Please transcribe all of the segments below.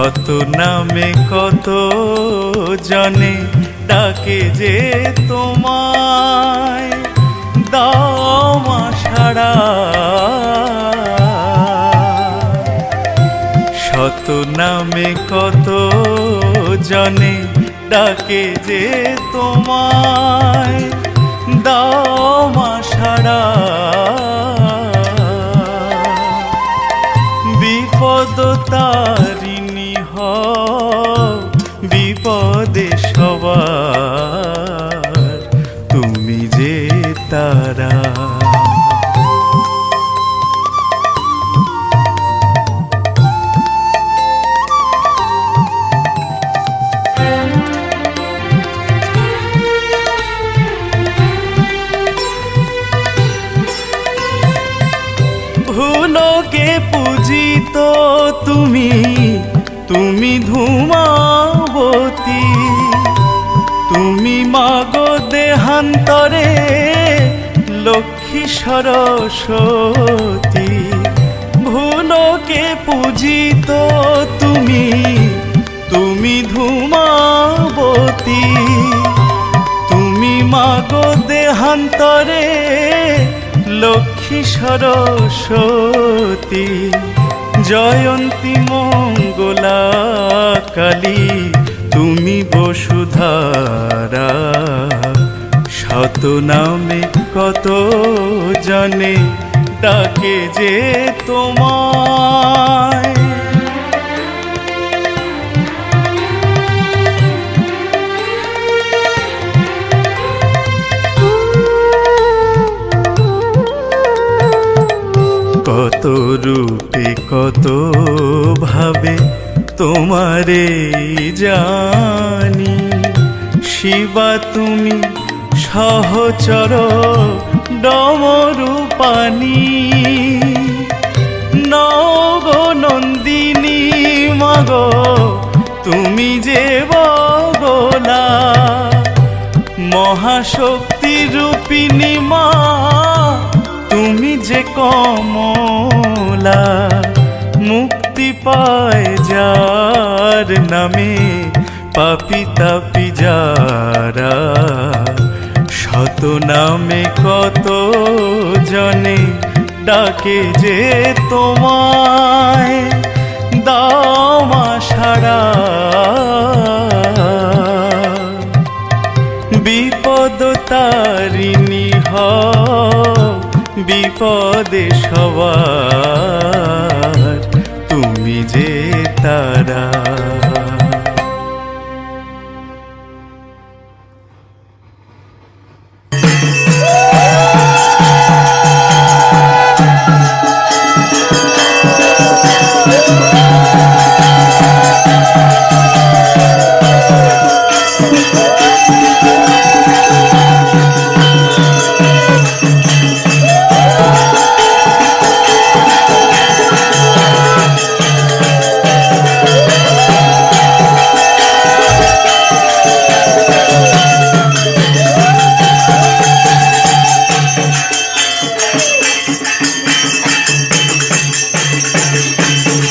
শত নামে কত জনে ডাকে যে তোমায়, দাও সাড়া। শত নামে কত জনে ডাকে যে তোমায়, দাও সাড়া। বিপদ তারিণী হ বিপদে সবার তুমি যে তারা। ভুলোকে পূজিত তুমি তুমি ধূমাবতী, তুমি মাগো দেহান্তরে লক্ষ্মী সরস্বতী। ভুলকে পূজিত তুমি তুমি ধূমাবতী, তুমি মাগো দেহান্তরে লক্ষ্মী সরস্বতী। জয়ন্তী মঙ্গলা কালী তুমি বসুধারা। শত নামে কত জনে ডাকে যে তোমায় রূপে কত ভাবে তোমারে জানি। শিবা, তুমি সহচর ডমরূপানি নগ নন্দিনী, মগ, তুমি যে বগলা। মহাশক্তি রূপিণী মা, তুমি যে কমলা মুক্তি পায় যার নামে পাপি তাপি যারা। শত নামে কত জনে ডাকে যে তোমায় দামা সারা। বিপদে সবার তুমি যে তারা।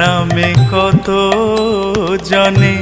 নামে কত জনে